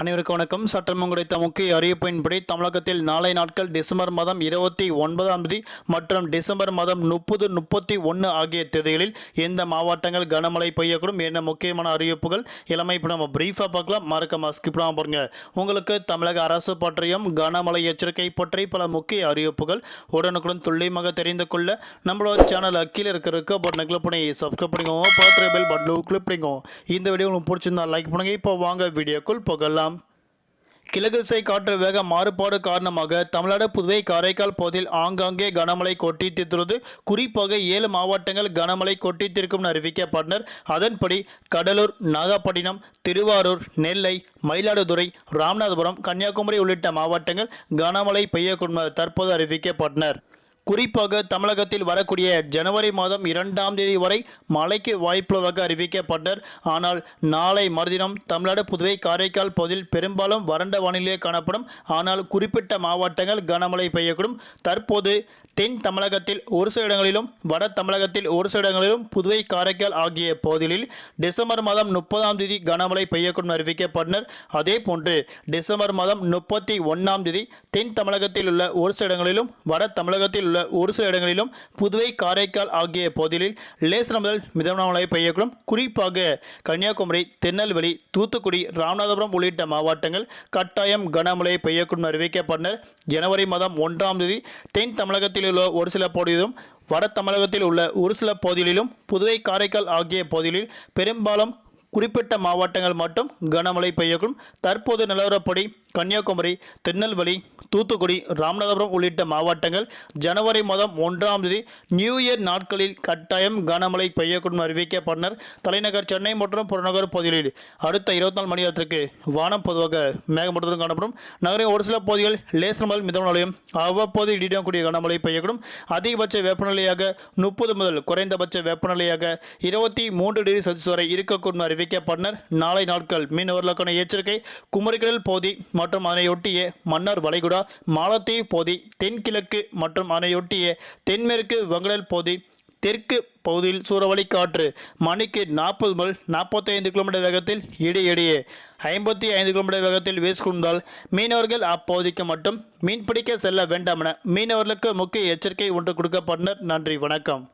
அனைவருக்கு வணக்கம். சட்டம் கிடைத்த முக்கிய அறிவிப்பின்படி தமிழகத்தில் நாளை நாட்கள் டிசம்பர் மாதம் இருபத்தி ஒன்பதாம் தேதி மற்றும் டிசம்பர் மாதம் முப்பது முப்பத்தி ஒன்று ஆகிய தேதிகளில் எந்த மாவட்டங்கள் கனமழை பெய்யக்கூடும் என்ன முக்கியமான அறிவிப்புகள் இளமை இப்போ நம்ம பிரீஃபாக பார்க்கலாம். மறக்காம ஸ்கிப் பண்ணாம பாருங்க. உங்களுக்கு தமிழக அரசு பற்றியும் கனமழை எச்சரிக்கை பற்றி பல முக்கிய அறிவிப்புகள் உடனுக்குடன் துல்லியமாக தெரிந்து கொள்ள நம்மளோட சேனல் அக்கீழ் இருக்கிற பட்டனை கிளிக் பண்ணி சப்ஸ்கிரைப் பண்ணிக்கோங்க. பார்த்து பெல் பட்டனை கிளிக் பண்ணிக்கோங்க. இந்த வீடியோ உங்களுக்கு பிடிச்சிருந்தா லைக் பண்ணுங்க. இப்போ வாங்க வீடியோக்குள் போகலாம். கிழக்குசை காற்று வேக மாறுபாடு காரணமாக தமிழ்நாடு புதுவை காரைக்கால் பகுதியில் ஆங்காங்கே கனமழை கொட்டித்திருக்கிறது குறிப்பாக ஏழு மாவட்டங்கள் கனமழை கொட்டித்திருக்கும் அறிவிக்கப்பட்டனர். அதன்படி கடலூர் நாகப்பட்டினம் திருவாரூர் நெல்லை மயிலாடுதுறை ராமநாதபுரம் கன்னியாகுமரி உள்ளிட்ட மாவட்டங்கள் கனமழை பெய்யக்கூடும் தற்போது அறிவிக்கப்பட்டனர். குறிப்பாக தமிழகத்தில் வரக்கூடிய ஜனவரி மாதம் இரண்டாம் தேதி வரை மழைக்கு வாய்ப்புள்ளதாக அறிவிக்கப்பட்டனர். ஆனால் நாளை மறுதினம் தமிழ்நாடு புதுவை காரைக்கால் பகுதியில் பெரும்பாலும் வறண்ட வானிலையே காணப்படும். ஆனால் குறிப்பிட்ட மாவட்டங்கள் கனமழை பெய்யக்கூடும். தற்போது தென் தமிழகத்தில் ஒரு சில இடங்களிலும் வட தமிழகத்தில் ஒரு சில இடங்களிலும் புதுவை காரைக்கால் ஆகிய பகுதிகளில் டிசம்பர் மாதம் முப்பதாம் தேதி கனமழை பெய்யக்கூடும் அறிவிக்கப்பட்டனர். அதே போன்று டிசம்பர் மாதம் முப்பத்தி ஒன்றாம் தேதி தென் தமிழகத்தில் உள்ள ஒரு சில இடங்களிலும் வட தமிழகத்தில் உள்ள ஒரு சில இடங்களிலும் புதுவை காரைக்கால் ஆகிய பகுதிகளில் லேசர் முதல் மிதமான மழை பெய்யக்கூடும். குறிப்பாக கன்னியாகுமரி திருநெல்வேலி தூத்துக்குடி ராமநாதபுரம் உள்ளிட்ட மாவட்டங்கள் கட்டாயம் கனமழை பெய்யக்கூடும் அறிவிக்கப்பட்டனர். ஜனவரி மாதம் ஒன்றாம் தேதி தென் தமிழகத்தில் உள்ள ஒரு சில பகுதியிலும் வட தமிழகத்தில் உள்ள ஒரு சில பகுதிகளிலும் புதுவை காரைக்கால் ஆகிய பகுதிகளில் பெரும்பாலும் குறிப்பிட்ட மாவட்டங்கள் மட்டும் கனமழை பெய்யக்கூடும். தற்போது நிலவரப்படி கன்னியாகுமரி திருநெல்வேலி தூத்துக்குடி ராமநாதபுரம் உள்ளிட்ட மாவட்டங்கள் ஜனவரி மாதம் ஒன்றாம் தேதி நியூ இயர் நாட்களில் கட்டாயம் கனமழை பெய்யக்கூடும் அறிவிக்கப்பட்டனர் தலைநகர் சென்னை மற்றும் புறநகர் பகுதிகளில் அடுத்த இருபத்தி நாலு மணி நேரத்திற்கு வானம் பொதுவாக மேகமூட்டத்துடன் காணப்படும். நகரின் ஒரு சில பகுதிகள் லேசர் முதல் மிதமான மழையும் அவ்வப்போது கூடிய கனமழை பெய்யக்கூடும். அதிகபட்ச வெப்பநிலையாக முப்பது முதல் குறைந்தபட்ச வெப்பநிலையாக இருபத்தி மூன்று டிகிரி செல்சியஸ் வரை இருக்கக்கூடும் அறிவிக்கப்பட்டனர் நாளை நாட்கள் மீனவர்களுக்கான எச்சரிக்கை குமரிக்கடல் பகுதி மற்றும் அதனையொட்டிய மன்னார் வளைகுடா மாலத்தீவு பகுதி தென்கிழக்கு மற்றும் அதனையொட்டிய தென்மேற்கு வங்கடல் பகுதி தெற்கு பகுதியில் சூறாவளி காற்று மணிக்கு நாற்பது முதல் நாற்பத்தைந்து கிலோமீட்டர் வேகத்தில் இடையிடையே ஐம்பத்தி ஐந்து கிலோமீட்டர் வேகத்தில் வீசிக்கொண்டால் மீனவர்கள் அப்பகுதிக்கு மட்டும் மீன்பிடிக்க செல்ல வேண்டாம் என மீனவர்களுக்கு முக்கிய எச்சரிக்கை ஒன்று கொடுக்கப்பட்டனர் நன்றி வணக்கம்.